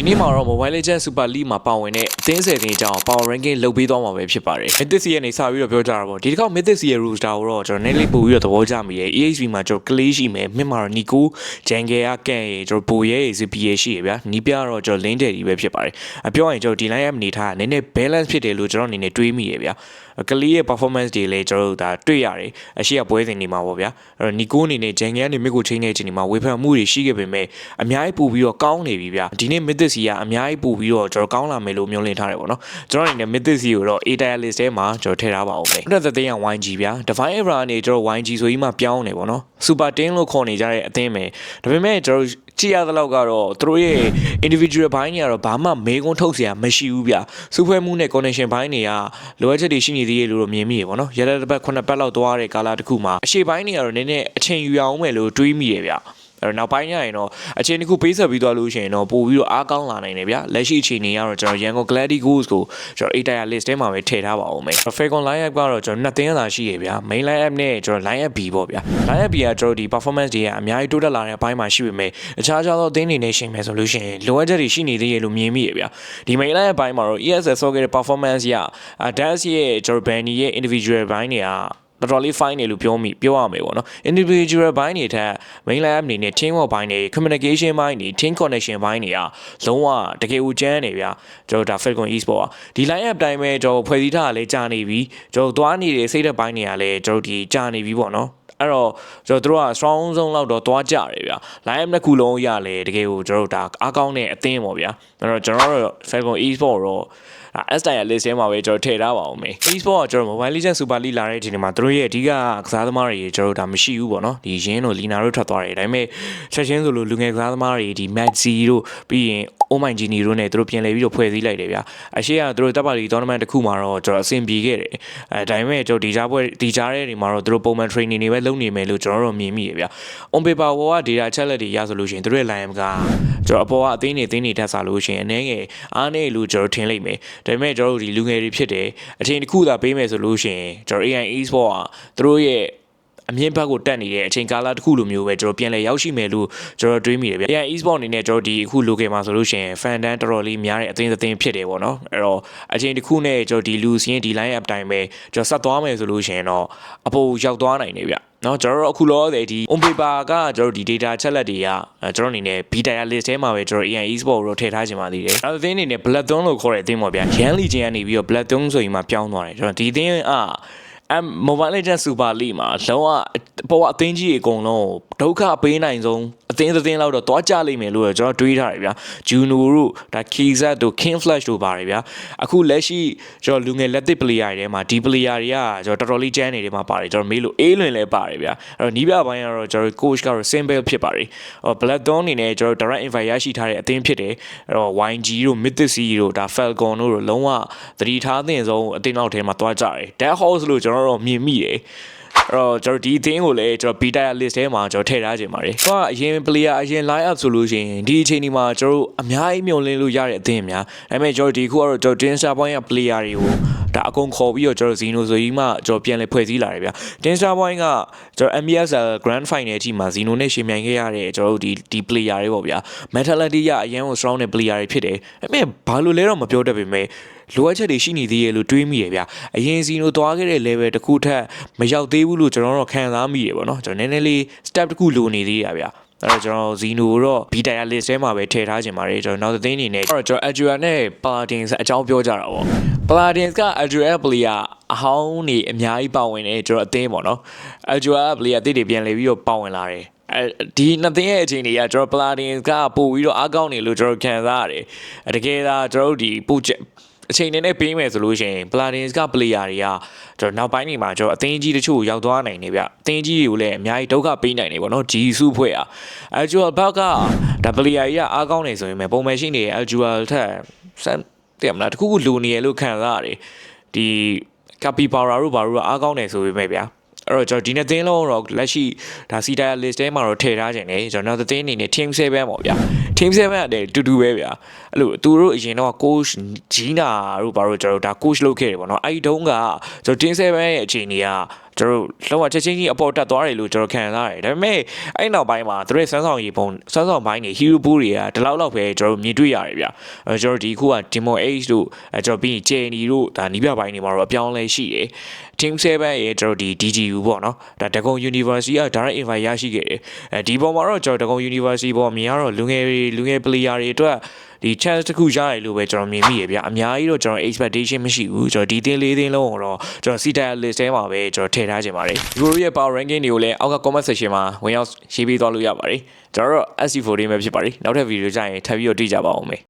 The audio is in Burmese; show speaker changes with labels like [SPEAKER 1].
[SPEAKER 1] ဒီနေ့မှာတော့ Mobile Legends Super League မှာပါဝင်တဲ့အသင်း၁၀သင်းအကြောင်း Power Ranking လုပ်ပေးသွားမှာပဲဖြစ်ပါတယ်။ Mythic ရဲ့နေစပြီးတော့ပြောကြတာပေါ့။ဒီတစ်ခေါက် Mythic ရဲ့ roster ကိုတော့ကျွန်တော်နည်းလေးပို့ပြီးတော့သဘောကျမိတယ်။ EHB မှာကျွန်တော် Clay ရှိမယ်။မြင့်မှာတော့ Nico, Jungle ကကန်ရေကျွန်တော်ဘိုရဲရေ CPA ရှိရဗျာ။နီးပြတော့ကျွန်တော် Link တယ်ဒီပဲဖြစ်ပါတယ်။အပြောရင်ကျွန်တော်ဒီ line up အနေထားကနည်းနည်း balance ဖြစ်တယ်လို့ကျွန်တော်အနေနဲ့တွေးမိတယ်ဗျာ။ ကလေးရဲ့ performance တွေလည်းကျွန်တော်တို့ဒါတွေ့ရတယ်အရှိရပွဲစဉ်တွေမှာပေါ့ဗျာအဲ့တော့နီကိုအနေနဲ့ဂျန်ကန်ကနေမြစ်ကိုချင်းနေတဲ့အချိန်ဒီမှာဝေဖန်မှုတွေရှိခဲ့ပေမဲ့အများကြီးပို့ပြီးတော့ကောင်းနေပြီဗျာဒီနေ့ mythic စီကအများကြီးပို့ပြီးတော့ကျွန်တော်ကောင်းလာမယ်လို့မျှော်လင့်ထားတယ်ပေါ့နော်ကျွန်တော်အနေနဲ့ mythic စီကိုတော့ A tier list ထဲမှာကျွန်တော်ထည့်ထားပါဦးမယ်အဲ့ဒါတဲ့ရင် YG ဗျာ Divine Era ကနေကျွန်တော် YG ဆိုကြီးမှပြောင်းနေပေါ့နော် Super Team လို့ခေါ်နေကြတဲ့အသင်းပဲဒါပေမဲ့ကျွန်တော် ကြည့်ရသလောက်ကတော့သူတို့ရဲ့ individual ဘိုင်းတွေကတော့ဘာမှမေးခွန်းထုတ်စရာမရှိဘူးဗျစုဖွဲ့မှုနဲ့ connection ဘိုင်းတွေကလိုအပ်ချက်တွေရှိနေသေးတယ်လို့တော့မြင်မိရပေါ့နော်ရတဲ့တစ်ပတ်ခုနှစ်ပတ်လောက်သွားရတဲ့ကာလတစ်ခုမှာအရှိဘိုင်းတွေကတော့နည်းနည်းအချိန်ယူရအောင်မယ်လို့တွေးမိရဗျ အဲ့တော့နောက်ပိုင်းကျရင်တော့အချိန်တစ်ခုပေးဆက်ပြီးသွားလို့ရှိရင်တော့ပို့ပြီးတော့အားကောင်းလာနိုင်တယ်ဗျလက်ရှိအခြေအနေကတော့ကျွန်တော် Yangon Glady Goals ကိုကျွန်တော် A tier list ထဲမှာပဲထည့်ထားပါဦးမယ် Falcon line up ကတော့ကျွန်တော်နှစ်သင်းသာရှိရဗျ main line up နဲ့ကျွန်တော် line up B ပေါ့ဗျ line up B ကကျွန်တော်ဒီ performance တွေကအများကြီးတိုးတက်လာတဲ့အပိုင်းမှာရှိပေမဲ့အခြားခြားသောအသင်းတွေနဲ့ရှင်မယ်ဆိုလို့ရှိရင်လိုအပ်ချက်တွေရှိနေသေးရဲ့လို့မြင်မိရဗျဒီ main line up ဘိုင်းမှာတော့ ESL ဆော့ခဲ့တဲ့ performance ရ Dash ရဲ့ကျွန်တော် Benny ရဲ့ individual ဘိုင်းတွေက တော်တော်လေး fine နေလို့ပြောမိပြောရမယ်ပေါ့နော် individual ဘိုင်းတွေထက် main line up အနေနဲ့ team work ဘိုင်းတွေ communication ဘိုင်းတွေ team connection ဘိုင်းတွေကလုံးဝတကယ်ဦးကျန်းနေဗျာကျွန်တော်ဒါ Falcon Esport อ่ะဒီ line up တိုင်းပဲကျွန်တော်ဖွဲ့စည်းထားတာလည်းကြာနေပြီကျွန်တော်သွားနေတဲ့စိတ်သက်ဘိုင်းတွေကလည်းကျွန်တော်ဒီကြာနေပြီပေါ့နော် အဲ့တော့ကျွန်တော်တို့က strong ဆုံးလောက်တော့သွားကြတယ်ဗျာ line up တစ်ခုလုံးရလဲတကယ်ကိုကျွန်တော်တို့ဒါအားကောင်းတဲ့အသင်းပေါ့ဗျာအဲ့တော့ကျွန်တော်တို့ Falcon Esport တော့အဲ S tier list ထဲမှာပဲကျွန်တော်ထည့်ထားပါအောင်မေ e-sport ကကျွန်တော် Mobile Legends Super League လာတဲ့အချိန်မှာတို့ရဲ့အဓိကကစားသမားတွေကျွန်တော်တို့ဒါမရှိဘူးပေါ့နော်ဒီရင်းတို့လီနာတို့ထွက်သွားတယ်ဒါပေမဲ့ချက်ချင်းဆိုလို့လူငယ်ကစားသမားတွေဒီ Maxi တို့ပြီးရင် Oh my Genie တို့ ਨੇ တို့ပြန်လဲပြီးတော့ဖွဲ့စည်းလိုက်တယ်ဗျာအရှိကတို့တပ်ပါလီ tournament တစ်ခုမှာတော့ကျွန်တော်အဆင်ပြေခဲ့တယ်အဲဒါပေမဲ့ကျွန်တော်ဒီကြားပွဲဒီကြားတဲ့နေမှာတော့တို့ပုံမှန် training တွေပဲလုပ်နေမယ်လို့ကျွန်တော်တို့မြင်မိရဗျာ on paper ဝါက data ချက်လက်တွေရဆိုလို့ရှိရင်တို့ရဲ့ line ကကျွန်တော်အပေါ်ကအသေးနေသေးနေထပ်စားလို့ရှိရင်အနေငယ်အားနေလို့ကျွန်တော်ထင်လိုက်မယ်ဒါပေမဲ့ကျွန်တော်တို့ဒီလူငယ်တွေဖြစ်တယ်အချိန်တစ်ခုသာပေးမယ်ဆိုလို့ရှိရင်ကျွန်တော် AI e-sport ကတို့ရဲ့ အမြင့်ဘက်ကိုတက်နေတဲ့အချိန်ကာလတစ်ခုလိုမျိုးပဲကျွန်တော်ပြန်လဲရောက်ရှိမယ်လို့ကျွန်တော်တွေးမိတယ်ဗျ။ AI e-sport အနေနဲ့ကျွန်တော်ဒီအခု local မှာဆိုလို့ရှိရင် fan တန်းတော်တော်လေးများတဲ့အသင်းအသင်းဖြစ်တယ်ပေါ့နော်။အဲ့တော့အချိန်တစ်ခုနဲ့ကျွန်တော်ဒီလူစင်းဒီ line up တိုင်းပဲကျွန်တော်ဆက်သွားမယ်ဆိုလို့ရှိရင်တော့အပေါ်ရောက်သွားနိုင်တယ်ဗျ။နော်ကျွန်တော်တို့အခုလောဆယ်ဒီ on paper ကကျွန်တော်ဒီ data ချက်လက်တွေကကျွန်တော်အနေနဲ့ beta list ထဲမှာပဲကျွန်တော် AI e-sport ကိုထည့်ထားခြင်းပါသေးတယ်။နောက်အသင်းအနေနဲ့ Bloodthorn လို့ခေါ်တဲ့အသင်းပေါ့ဗျာ။ Yan Legion ကနေပြီးတော့ Bloodthorn ဆိုရင်မှပြောင်းသွားတယ်ကျွန်တော်ဒီအသင်းအ အ Mobile Legends Super League မှာလုံးဝပေါ်အသင်းကြီးအကုန်လုံးဒုက္ခပေးနိုင်ဆုံးအသင်းသင်းလောက်တော့တွားကြလိမ့်မယ်လို့ကျွန်တော်တွေးထားတယ်ဗျာဂျူနိုတို့ဒါ Keyzat တို့ King Flash တို့ပါတယ်ဗျာအခုလက်ရှိကျွန်တော်လူငယ်လက်သစ် player တွေထဲမှာဒီ player တွေကကျွန်တော်တော်တော်လေးကျန်းနေတယ်မှာပါတယ်ကျွန်တော်မေးလို့အေးလွင်လဲပါတယ်ဗျာအဲ့တော့နီးပြပိုင်းကတော့ကျွန်တော် coach ကတော့ simple ဖြစ်ပါတယ်ဟော Blackthorn အနေနဲ့ကျွန်တော် direct invite ရရှိထားတဲ့အသင်းဖြစ်တယ်အဲ့တော့ YG တို့ Mythic တို့ဒါ Falcon တို့လုံးဝသတိထားသင့်ဆုံးအသင်းနောက်ထဲမှာတွားကြတယ် Dead Horse လို့ကျွန်တော်တို့မြင်မိတယ်အဲ့တော့ကျွန်တော်ဒီအသင်းကိုလည်းကျွန်တော် beta list ထဲမှာကျွန်တော်ထည့်ထားခြင်းပါတယ်။သူကအရင် player အရင် line up ဆိုလို့ရှိရင်ဒီအချိန်ဒီမှာကျွန်တော်အများကြီးမြုံလင်းလို့ရတဲ့အသင်းများ။ဒါပေမဲ့ကျွန်တော်ဒီခုကတော့ကျွန်တော် Dinstar Point ရဲ့ player တွေကိုဒါအကုန်ခေါ်ပြီးတော့ကျွန်တော် Zeno ဆိုကြီးမှကျွန်တော်ပြန်လဲဖွဲ့စည်းလာတယ်ဗျာ။ Dinstar Point ကကျွန်တော် MBSL Grand Final အထိမှာ Zeno နဲ့ရှင်မြိုင်ခဲ့ရတဲ့ကျွန်တော်တို့ဒီဒီ player တွေပေါ့ဗျာ။ mentality ရအရင်ကို strong တဲ့ player တွေဖြစ်တယ်။ဒါပေမဲ့ဘာလို့လဲတော့မပြောတတ်ပေမဲ့ လိုအပ်ချက်တွေရှိနေသေးရဲ့လို့တွေးမိရဗျ။အရင်စီနိုသွားခဲ့တဲ့ level တစ်ခုထက်မရောက်သေးဘူးလို့ကျွန်တော်တို့ခံစားမိရပေါ့နော်။ကျွန်တော်နည်းနည်းလေး step တစ်ခုလိုနေသေးရဗျ။အဲ့တော့ကျွန်တော် Zeno တော့ beta list ထဲမှာပဲထည့်ထားခြင်းပါတယ်ကျွန်တော်နောက်သတင်းအနေနဲ့အဲ့တော့ကျွန်တော် Azure နဲ့ Paladins အကြောင်းပြောကြတာပေါ့ Paladins က Azure player အဟောင်းနေအများကြီးပါဝင်နေကျွန်တော်အသင်းပေါ့နော် Azure player အသစ်တွေပြန်လေပြီးတော့ပါဝင်လာတယ်အဲဒီနှစ်သိန်းရဲ့အချိန်တွေကကျွန်တော် Paladins ကပို့ပြီးတော့အားကောင်းနေလို့ကျွန်တော်ခံစားရတယ်တကယ်ဒါကျွန်တော်တို့ဒီပို့ချက် အချိန်နဲ့ပေးမယ်ဆိုလို့ရှိရင် Paladins က player တွေကကျွန်တော်နောက်ပိုင်းနေမှာကျွန်တော်အသင်းကြီးတချို့ရောက်သွားနိုင်နေဗျအသင်းကြီးတွေကိုလည်းအများကြီးဒုက္ခပေးနိုင်နေပေါ့နော်ဂျီစုဖွဲ့อ่ะ Actual ဘက်ကဒါ player ကြီးကအားကောင်းနေဆိုရင်ပဲပုံမှန်ရှိနေတဲ့ Actual ထက်စမ်းတယ်မလားတခုခုလိုနေရလို့ခံစားရတယ်ဒီ Capybara တို့ဘာတို့အားကောင်းနေဆိုပေမဲ့ဗျာ အဲ့တော့ကျွန်တော်ဒီနေ့သင်းလုံးတော့လက်ရှိဒါစီတိုင် list ထဲမှာတော့ထည့်ထားခြင်းတယ်ကျွန်တော်နောက်သင်းအနေနဲ့ team 7ပေါ့ဗျာ team 7ရတယ်တူတူပဲဗျာအဲ့လိုသူတို့အရင်တော့ coach ဂျီနာတို့ဘာလို့ကျွန်တော်ဒါ coach လုပ်ခဲ့တယ်ပေါ့နော်အဲ့ဒီတုန်းကကျွန်တော် team 7ရဲ့အခြေအနေကကျွန်တော်တို့လုံးဝချက်ချင်းကြီးအပေါ်တက်သွားတယ်လို့ကျွန်တော်ခံစားရတယ်ဒါပေမဲ့အဲ့နောက်ပိုင်းမှာသူတို့ရဲ့ဆန်းဆောင်ရေးပုံဆန်းဆောင်ပိုင်းတွေ hero ဘူးတွေကဒီလောက်လောက်ပဲကျွန်တော်တို့မြင်တွေ့ရတယ်ဗျအဲကျွန်တော်တို့ဒီခုက Demon Age တို့အဲကျွန်တော်ပြီးရင် Jenny တို့ဒါနီးပြပိုင်းတွေမှာတော့အပြောင်းလဲရှိတယ် Team 7ရဲ့ကျွန်တော်ဒီ DGU ပေါ့နော်ဒါတကုံ University က direct invite ရရှိခဲ့တယ်အဲဒီပုံမှာတော့ကျွန်တော်တကုံ University ပေါ့မြင်ရတော့လူငယ်တွေလူငယ် player တွေအတွက် ဒီ chance တစ်ခုရတယ်လို့ပဲကျွန်တော်မြင်မိရဗျအများကြီးတော့ကျွန်တော် expectation မရှိဘူးကျွန်တော်ဒီသင်းလေးသင်းလုံးကိုတော့ကျွန်တော် CTL list ထဲမှာပဲကျွန်တော်ထည့်ထားခြင်းပါတယ်ဒီလိုရဲ့ power ranking တွေကိုလည်းအောက်က comment section မှာဝင်ရောက်ရေးပေးသွားလို့ရပါတယ်ကျွန်တော်တို့ SC4 တွေပဲဖြစ်ပါတယ်နောက်ထပ် video ကြရင်ထပ်ပြီးတော့တွေ့ကြပါအောင်မယ်